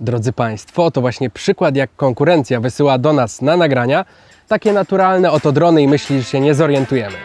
Drodzy Państwo, to właśnie przykład, jak konkurencja wysyła do nas na nagrania takie naturalne oto drony i myśli, że się nie zorientujemy.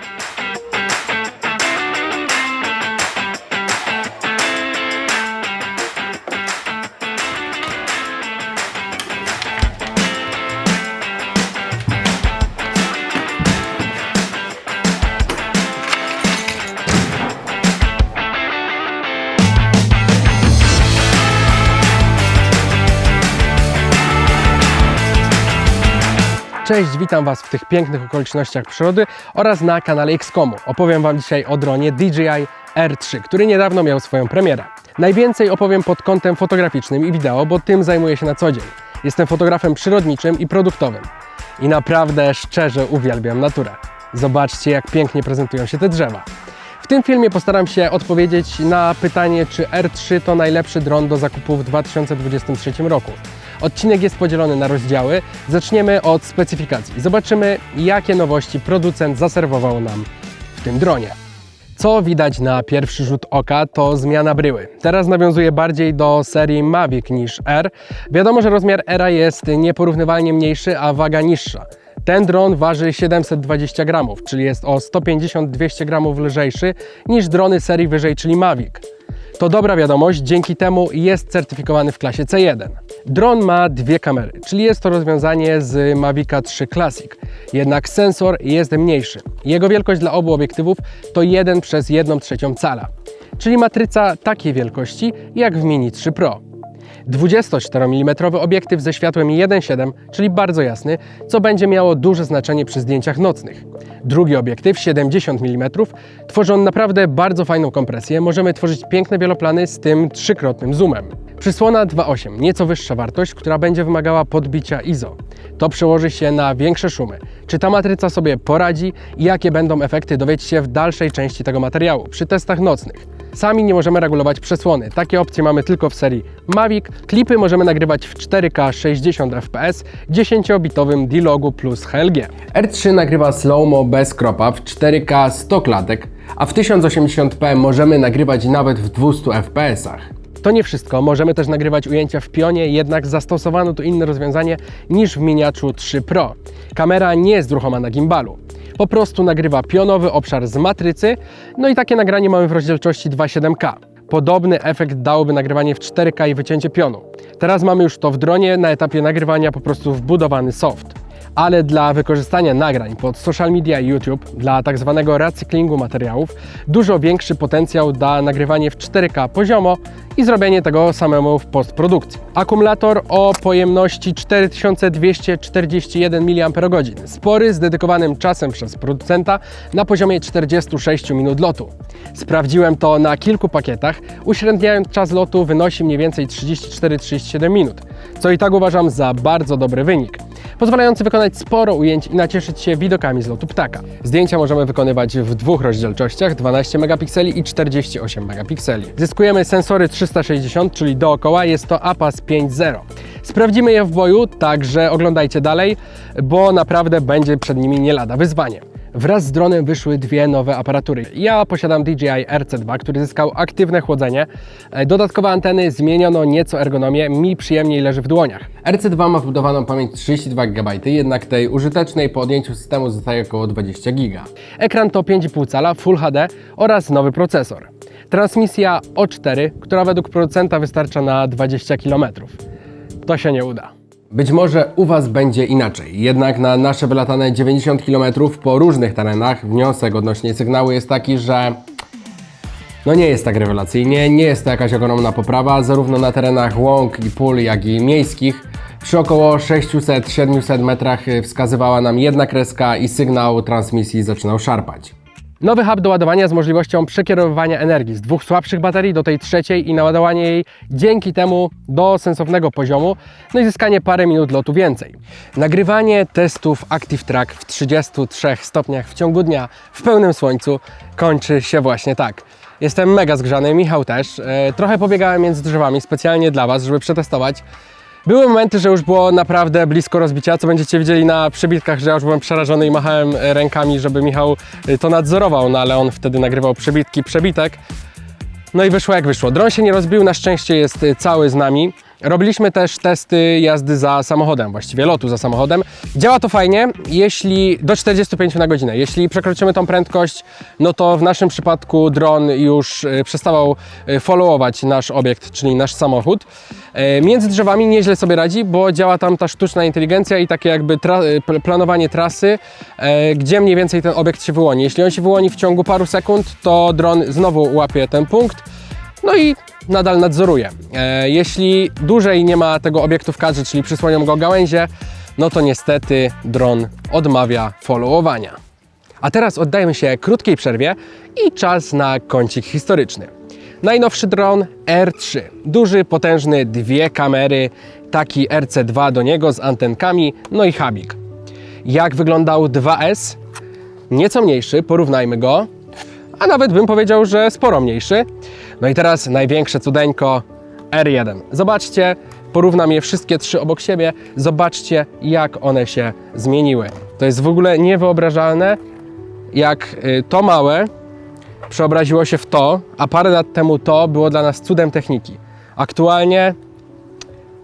Cześć, witam Was w tych pięknych okolicznościach przyrody oraz na kanale XCOMu. Opowiem Wam dzisiaj o dronie DJI R3, który niedawno miał swoją premierę. Najwięcej opowiem pod kątem fotograficznym i wideo, bo tym zajmuję się na co dzień. Jestem fotografem przyrodniczym i produktowym. I naprawdę szczerze uwielbiam naturę. Zobaczcie, jak pięknie prezentują się te drzewa. W tym filmie postaram się odpowiedzieć na pytanie, czy R3 to najlepszy dron do zakupu w 2023 roku. Odcinek jest podzielony na rozdziały. Zaczniemy od specyfikacji. Zobaczymy, jakie nowości producent zaserwował nam w tym dronie. Co widać na pierwszy rzut oka, to zmiana bryły. Teraz nawiązuje bardziej do serii Mavic niż R. Wiadomo, że rozmiar R jest nieporównywalnie mniejszy, a waga niższa. Ten dron waży 720 gramów, czyli jest o 150-200 gramów lżejszy niż drony serii wyżej, czyli Mavic. To dobra wiadomość, dzięki temu jest certyfikowany w klasie C1. Dron ma dwie kamery, czyli jest to rozwiązanie z Mavica 3 Classic. Jednak sensor jest mniejszy. Jego wielkość dla obu obiektywów to 1 przez 1 trzecią cala, czyli matryca takiej wielkości jak w Mini 3 Pro. 24 mm obiektyw ze światłem 1.7, czyli bardzo jasny, co będzie miało duże znaczenie przy zdjęciach nocnych. Drugi obiektyw 70 mm tworzy on naprawdę bardzo fajną kompresję. Możemy tworzyć piękne wieloplany z tym trzykrotnym zoomem. Przysłona 2.8, nieco wyższa wartość, która będzie wymagała podbicia ISO. To przełoży się na większe szumy. Czy ta matryca sobie poradzi i jakie będą efekty dowiecie się w dalszej części tego materiału, przy testach nocnych. Sami nie możemy regulować przesłony. Takie opcje mamy tylko w serii Mavic. Klipy możemy nagrywać w 4K 60 fps 10-bitowym D-Logu plus HLG. R3 nagrywa slow-mo bez kropa w 4K 100 klatek, a w 1080p możemy nagrywać nawet w 200 fps. To nie wszystko, możemy też nagrywać ujęcia w pionie, jednak zastosowano tu inne rozwiązanie niż w Miniaczu 3 Pro. Kamera nie jest ruchoma na gimbalu. Po prostu nagrywa pionowy obszar z matrycy, no i takie nagranie mamy w rozdzielczości 2.7K. Podobny efekt dałoby nagrywanie w 4K i wycięcie pionu. Teraz mamy już to w dronie na etapie nagrywania po prostu wbudowany soft. Ale dla wykorzystania nagrań pod social media i YouTube, dla tak zwanego recyklingu materiałów, dużo większy potencjał da nagrywanie w 4K poziomo i zrobienie tego samemu w postprodukcji. Akumulator o pojemności 4241 mAh, spory z dedykowanym czasem przez producenta na poziomie 46 minut lotu. Sprawdziłem to na kilku pakietach, uśredniając czas lotu wynosi mniej więcej 34-37 minut, co i tak uważam za bardzo dobry wynik pozwalający wykonać sporo ujęć i nacieszyć się widokami z lotu ptaka. Zdjęcia możemy wykonywać w dwóch rozdzielczościach 12 megapikseli i 48 megapikseli. Zyskujemy sensory 360, czyli dookoła jest to APAS 5.0. Sprawdzimy je w boju, także oglądajcie dalej, bo naprawdę będzie przed nimi nie lada wyzwanie. Wraz z dronem wyszły dwie nowe aparatury. Ja posiadam DJI RC2, który zyskał aktywne chłodzenie. E, Dodatkowe anteny zmieniono nieco ergonomię, mi przyjemniej leży w dłoniach. RC2 ma wbudowaną pamięć 32 GB, jednak tej użytecznej po odjęciu systemu zostaje około 20 GB. Ekran to 5,5 cala Full HD oraz nowy procesor. Transmisja O4, która według producenta wystarcza na 20 km. To się nie uda. Być może u Was będzie inaczej, jednak na nasze wylatane 90 km po różnych terenach wniosek odnośnie sygnału jest taki, że no nie jest tak rewelacyjnie, nie jest to jakaś ogromna poprawa, zarówno na terenach łąk i pól, jak i miejskich. Przy około 600-700 metrach wskazywała nam jedna kreska i sygnał transmisji zaczynał szarpać. Nowy hub do ładowania z możliwością przekierowywania energii z dwóch słabszych baterii do tej trzeciej i naładowanie jej dzięki temu do sensownego poziomu, no i zyskanie parę minut lotu więcej. Nagrywanie testów Active Track w 33 stopniach w ciągu dnia w pełnym słońcu kończy się właśnie tak. Jestem mega zgrzany, Michał też. E, trochę pobiegałem między drzewami specjalnie dla Was, żeby przetestować. Były momenty, że już było naprawdę blisko rozbicia, co będziecie widzieli na przebitkach, że ja już byłem przerażony i machałem e, rękami, żeby Michał e, to nadzorował, no ale on wtedy nagrywał przebitki, przebitek. No i wyszło jak wyszło. Dron się nie rozbił, na szczęście jest e, cały z nami. Robiliśmy też testy jazdy za samochodem, właściwie lotu za samochodem. Działa to fajnie, jeśli do 45 na godzinę. Jeśli przekroczymy tą prędkość, no to w naszym przypadku dron już y, przestawał y, followować nasz obiekt, czyli nasz samochód. E, Między drzewami nieźle sobie radzi, bo działa tam ta sztuczna inteligencja i takie jakby tra- pl- planowanie trasy, e, gdzie mniej więcej ten obiekt się wyłoni. Jeśli on się wyłoni w ciągu paru sekund, to dron znowu łapie ten punkt, no i nadal nadzoruje. E, jeśli dłużej nie ma tego obiektu w kadrze, czyli przysłonią go gałęzie, no to niestety dron odmawia followowania. A teraz oddajmy się krótkiej przerwie i czas na kącik historyczny. Najnowszy dron R3. Duży, potężny, dwie kamery, taki RC2 do niego z antenkami, no i habik. Jak wyglądał 2S? Nieco mniejszy, porównajmy go, a nawet bym powiedział, że sporo mniejszy. No i teraz największe cudeńko R1. Zobaczcie, porównam je wszystkie trzy obok siebie, zobaczcie jak one się zmieniły. To jest w ogóle niewyobrażalne, jak y, to małe przeobraziło się w to, a parę lat temu to było dla nas cudem techniki. Aktualnie,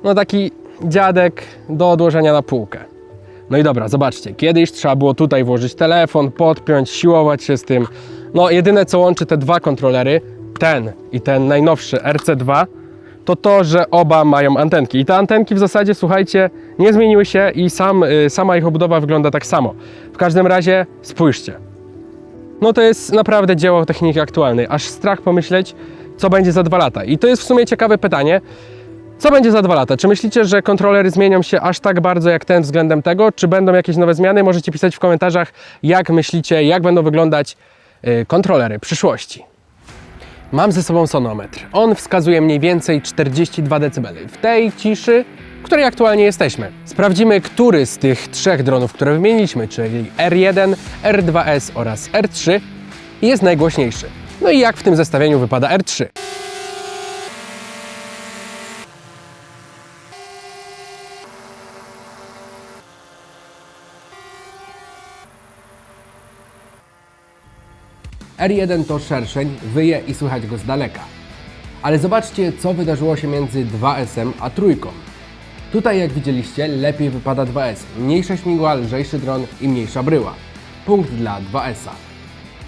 no taki dziadek do odłożenia na półkę. No i dobra, zobaczcie, kiedyś trzeba było tutaj włożyć telefon, podpiąć, siłować się z tym. No jedyne co łączy te dwa kontrolery, ten i ten najnowszy RC2, to to, że oba mają antenki. I te antenki w zasadzie, słuchajcie, nie zmieniły się i sam, y, sama ich obudowa wygląda tak samo. W każdym razie spójrzcie. No to jest naprawdę dzieło techniki aktualnej. Aż strach pomyśleć, co będzie za dwa lata. I to jest w sumie ciekawe pytanie. Co będzie za dwa lata? Czy myślicie, że kontrolery zmienią się aż tak bardzo jak ten względem tego? Czy będą jakieś nowe zmiany? Możecie pisać w komentarzach, jak myślicie, jak będą wyglądać y, kontrolery przyszłości. Mam ze sobą sonometr. On wskazuje mniej więcej 42 dB. W tej ciszy, w której aktualnie jesteśmy. Sprawdzimy, który z tych trzech dronów, które wymieniliśmy, czyli R1, R2S oraz R3, jest najgłośniejszy. No i jak w tym zestawieniu wypada R3. R1 to szerszeń, wyje i słychać go z daleka. Ale zobaczcie, co wydarzyło się między 2S a trójką. Tutaj, jak widzieliście, lepiej wypada 2S. Mniejsze śmigła, lżejszy dron i mniejsza bryła. Punkt dla 2S-a.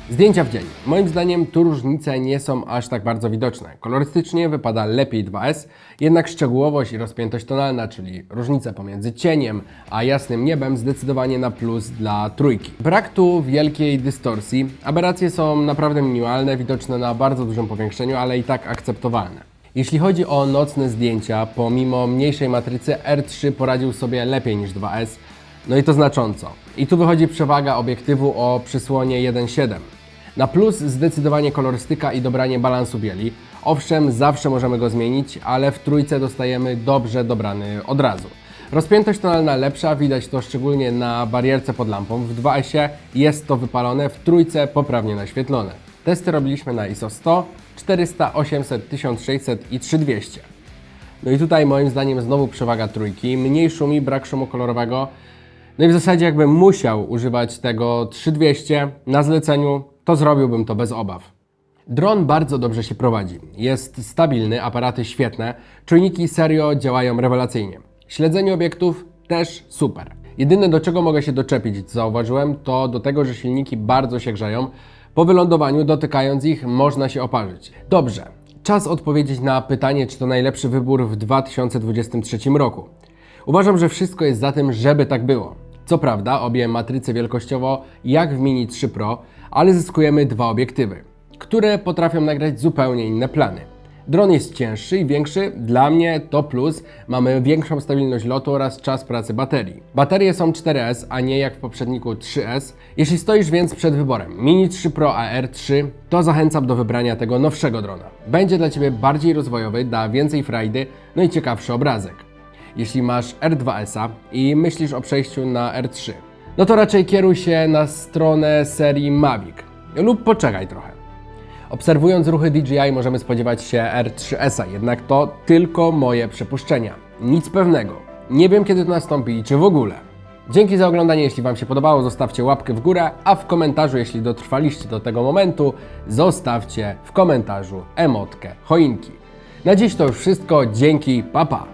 Zdjęcia w dzień. Moim zdaniem tu różnice nie są aż tak bardzo widoczne. Kolorystycznie wypada lepiej 2S, jednak szczegółowość i rozpiętość tonalna, czyli różnica pomiędzy cieniem a jasnym niebem zdecydowanie na plus dla trójki. Brak tu wielkiej dystorsji. Aberracje są naprawdę minimalne, widoczne na bardzo dużym powiększeniu, ale i tak akceptowalne. Jeśli chodzi o nocne zdjęcia, pomimo mniejszej matrycy R3 poradził sobie lepiej niż 2S, no i to znacząco. I tu wychodzi przewaga obiektywu o przysłonie 1.7. Na plus zdecydowanie kolorystyka i dobranie balansu bieli. Owszem, zawsze możemy go zmienić, ale w trójce dostajemy dobrze dobrany od razu. Rozpiętość tonalna lepsza, widać to szczególnie na barierce pod lampą. W 2S jest to wypalone, w trójce poprawnie naświetlone. Testy robiliśmy na ISO 100, 400, 800, 1600 i 3200. No i tutaj moim zdaniem znowu przewaga trójki. Mniej szumi, brak szumu kolorowego. No i w zasadzie jakbym musiał używać tego 3200 na zleceniu, to zrobiłbym to bez obaw. Dron bardzo dobrze się prowadzi. Jest stabilny, aparaty świetne, czujniki serio działają rewelacyjnie. Śledzenie obiektów też super. Jedyne do czego mogę się doczepić, co zauważyłem, to do tego, że silniki bardzo się grzeją. Po wylądowaniu, dotykając ich, można się oparzyć. Dobrze, czas odpowiedzieć na pytanie, czy to najlepszy wybór w 2023 roku. Uważam, że wszystko jest za tym, żeby tak było. Co prawda, obie matryce wielkościowo jak w Mini 3 Pro, ale zyskujemy dwa obiektywy, które potrafią nagrać zupełnie inne plany. Dron jest cięższy i większy, dla mnie to plus, mamy większą stabilność lotu oraz czas pracy baterii. Baterie są 4S, a nie jak w poprzedniku 3S. Jeśli stoisz więc przed wyborem Mini 3 Pro a R3, to zachęcam do wybrania tego nowszego drona. Będzie dla Ciebie bardziej rozwojowy, da więcej frajdy, no i ciekawszy obrazek. Jeśli masz R2S i myślisz o przejściu na R3, no to raczej kieruj się na stronę serii Mavic lub poczekaj trochę. Obserwując ruchy DJI możemy spodziewać się R3S, jednak to tylko moje przypuszczenia. Nic pewnego. Nie wiem kiedy to nastąpi i czy w ogóle. Dzięki za oglądanie, jeśli Wam się podobało, zostawcie łapkę w górę, a w komentarzu, jeśli dotrwaliście do tego momentu, zostawcie w komentarzu emotkę choinki. Na dziś to już wszystko, dzięki, papa. Pa.